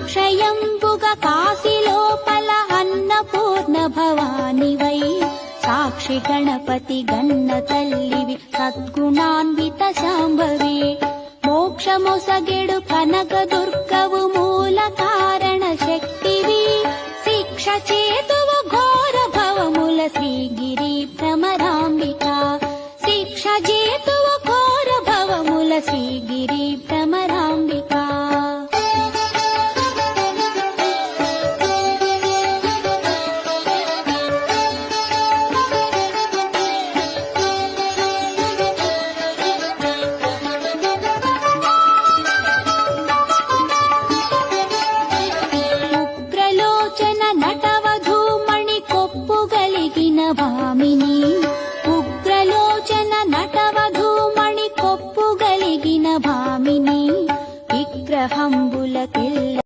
क्षयम्बुग काशिलोपलहन्न पूर्ण भवानि वै साक्षि गणपति गण्डतल्लिवि सद्गुणान्वित शम्भवे मोक्षमुस कनक दुर्गव मूल कारणशक्तिवि शिक्ष चेतुव घोरभव मूल श्रीगिरि भ्रमराम्बिका शिक्ष चेतुव घोरभव मूल श्रीगिरि కామిని ఉగ్రలోచన నటవధూమణి కొప్పుగలిగిన భామిని విగ్రహంబుల తెల్ల